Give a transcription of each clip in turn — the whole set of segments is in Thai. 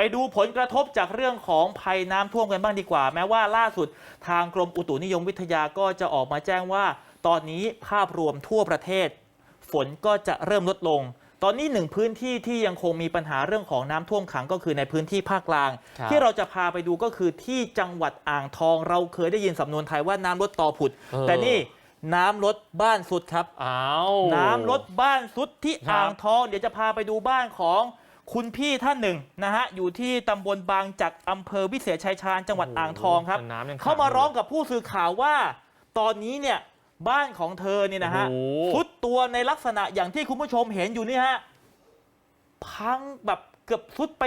ไปดูผลกระทบจากเรื่องของภัยน้ำท่วมกันบ้างดีกว่า แม้ว่าล่าสุดทางกรมอุตุนิยมวิทยาก็จะออกมาแจ้งว่า ตอนนี้ภาพรวมทั่วประเทศ ฝนก็จะเริ่มลดลง ตอนนี้หนึ่งพื้นที่ที่ยังคงมีปัญหาเรื่องของน้ำท่วมขังก็คือในพื้นที่ภาคกลางครับที่เราจะพาไปดูก็คือที่จังหวัดอ่างทอง เราเคยได้ยินสำนวนไทยว่าน้ำลดต่อผุดเออแต่นี่น้ำลดบ้านสุดครับอ้าวน้ำลดบ้านสุดที่ครับอ่างทอง เดี๋ยวจะพาไปดูบ้านของ คุณพี่ท่านหนึ่งนะฮะอยู่ที่ตำบลบางจากอำเภอวิเศษชัยชาญจังหวัดอ่างทองครับแต่น้ำยังขังเขามาร้องกับผู้สื่อข่าวว่า ตอนนี้เนี่ยบ้านของเธอเนี่ยนะฮะโอ้โหสุดตัวในลักษณะอย่างที่คุณผู้ชมเห็นอยู่นี่ฮะพังแบบเกือบสุดไป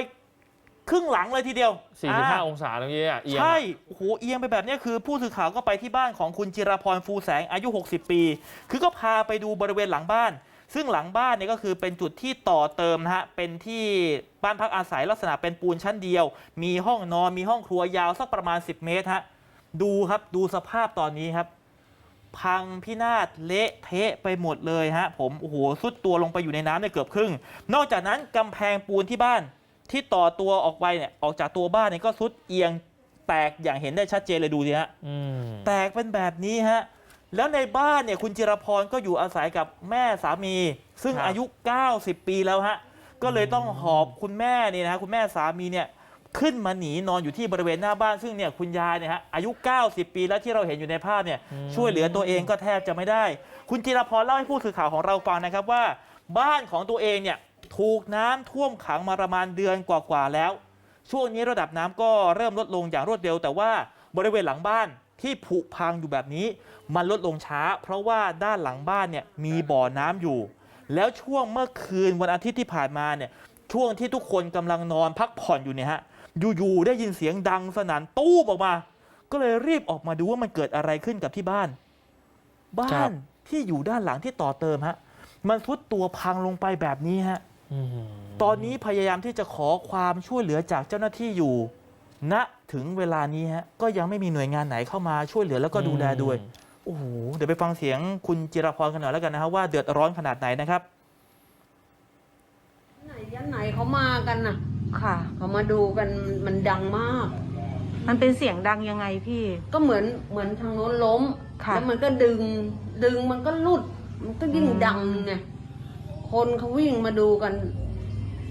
ครึ่งหลังเลยทีเดียว45อ่าองศาตรงนี้อะเอียงใช่อะโอ้โหเอียงไปแบบนี้คือ ผู้สื่อข่าวก็ไปที่บ้านของคุณจิราพรฟูแสงอายุ 60 ปี คือก็พาไปดูบริเวณหลังบ้าน ซึ่งหลังบ้านเนี่ยก็คือเป็นจุดที่ต่อเติมนะฮะเป็นที่บ้านพักอาศัยลักษณะเป็นปูนชั้นเดียว มีห้องนอนมีห้องครัวยาวสักประมาณ 10 เมตรฮะดูครับดูสภาพตอนนี้ครับ พังพินาศเละเทะไปหมดเลยฮะผมโอ้โหสุดตัวลงไปอยู่ในน้ำเนี่ยเกือบครึ่ง นอกจากนั้นกำแพงปูนที่บ้านที่ต่อตัวออกไปเนี่ยออกจากตัวบ้านเนี่ยก็สุดเอียงแตกอย่างเห็นได้ชัดเจนเลยดูสิฮะอืมแตกเป็นแบบนี้ฮะ แล้วในบ้านเนี่ยคุณจิรพรก็อยู่อาศัยกับแม่สามี ซึ่งครับอายุ 90 ปีแล้วฮะ ก็เลยต้องหอบคุณแม่นี่นะฮะคุณแม่สามีเนี่ยขึ้นมาหนีนอนอยู่ที่บริเวณหน้าบ้านซึ่งเนี่ยคุณยายเนี่ยฮะอายุ 90 ปีแล้วที่เราเห็นอยู่ในภาพเนี่ยช่วยเหลือตัวเองก็แทบจะไม่ได้ คุณจิรพรเล่าให้ผู้สื่อข่าวของเราฟังนะครับว่า บ้านของตัวเองเนี่ยถูกน้ำท่วมขังมาประมาณเดือนกว่าๆแล้ว ช่วงนี้ระดับน้ำก็เริ่มลดลงอย่างรวดเร็ว แต่ว่าบริเวณหลังบ้าน ที่ผุพังอยู่แบบนี้ มันลดลงช้า เพราะว่าด้านหลังบ้านเนี่ยมีบ่อน้ำอยู่ แล้วช่วงเมื่อคืนวันอาทิตย์ที่ผ่านมาเนี่ยช่วงที่ทุกคนกำลังนอนพักผ่อนอยู่เนี่ยฮะอยู่ๆได้ยินเสียงดังสนั่นตู้มออกมา ก็เลยรีบออกมาดูว่ามันเกิดอะไรขึ้นกับที่บ้าน บ้าครันบที่อยู่ด้านหลังที่ต่อเติมฮะมันทรุดตัวพังลงไปแบบนี้ฮะอืมตอนนี้พยายามที่จะขอความช่วยเหลือจากเจ้าหน้าที่อยู่ ณถึงเวลานี้ฮะก็ยังไม่มีหน่วยงานไหนเข้ามาช่วยเหลือแล้วก็ดูแลด้วยโอ้โหเดี๋ยวไปฟังเสียงคุณจิรพรกันหน่อยแล้วกันนะครับว่าเดือดร้อนขนาดไหนนะครับ ไหนยันไหนเขามากันน่ะ ค่ะ เขามาดูกันมันดังมาก มันเป็นเสียงดังยังไงพี่ ก็เหมือนเหมือนทางโน้นล้มค่ะแล้วมันก็ดึง ดึงมันก็หลุด มันก็ยิ่งอืมดังไงคนเขาวิ่งมาดูกัน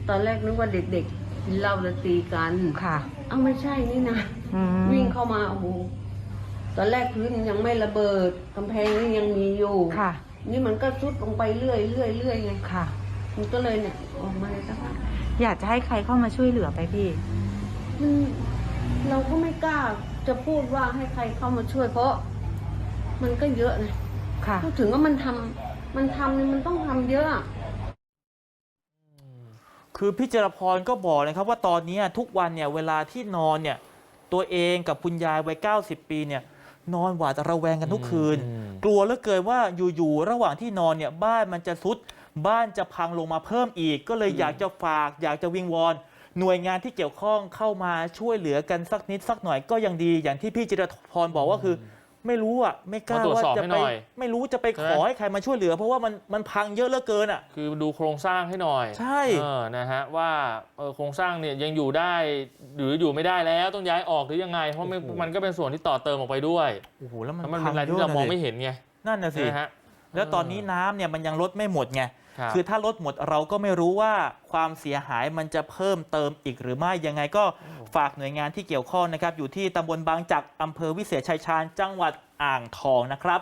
ตอนแรกนึกว่าเด็กๆ กินเหล้าแล้วตีกันค่ะ เอ้าไม่ใช่นี่นะอืมวิ่งเข้ามาโอ้โหตอนแรกพื้นยังไม่ระเบิดกำแพงนี่ยังมีอยู่ค่ะ นี่มันก็ทรุดลงไปเรื่อยเรื่อยเรื่อยไงค่ะ มันก็เลยเนี่ยออกมาในสภาพอยากจะให้ใครเข้ามาช่วยเหลือไปพี่ มันเราก็ไม่กล้าจะพูดว่าให้ใครเข้ามาช่วย เพราะ มันก็เยอะไงค่ะ พูดถึงว่ามันทำมันทำเนี่ยมันต้องทำเยอะอะ คือพี่จรพรก็บอกนะครับว่าตอนนี้ทุกวันเนี่ยเวลาที่นอนเนี่ยตัวเองกับคุณยายวัย 90 ปีเนี่ยนอนหวาดระแวงกันทุกคืนอืมกลัวเหลือเกินว่าอยู่ๆระหว่างที่นอนเนี่ยบ้านมันจะซุด บ้านจะพังลงมาเพิ่มอีก ก็เลยอยากจะฝาก อยากจะวิงวอนหน่วยงานที่เกี่ยวข้องเข้ามาช่วยเหลือกันสักนิดสักหน่อยก็ยังดี อย่างที่พี่จิรพรบอกว่าคือ ไม่รู้อะไม่กล้ามาตรวจว่าสอบจะให้ไปหน่อยไม่รู้จะไปใช่ขไหมอให้ใครมาช่วยเหลือ เพราะว่ามันมันพังเยอะเหลือเกินอะ คือดูโครงสร้างให้หน่อยใช่ เออนะฮะว่าเออโครงสร้างเนี่ยยังอยู่ได้หรืออยู่ไม่ได้แล้วต้องย้ายออกหรือยังไง เพราะมันโอ้โหมันก็เป็นส่วนที่ต่อเติมออกไปด้วยโอ้โหแล้วมันแล้วมันพัเป็นอะไรยที่อะเรามองลยไม่เห็นไงนั่นน่ะสินะฮะแล้วตอนนี้น้ำเนี่ยมันยังลดไม่หมดไง รับ คือถ้าลดหมดเราก็ไม่รู้ว่าความเสียหายมันจะเพิ่มเติมอีกหรือไม่ยังไงก็ ฝากหน่วยงานที่เกี่ยวข้องนะครับอยู่ที่ตำบลบางจักรอำเภอวิเศษชัยชาญจังหวัดอ่างทองนะครับ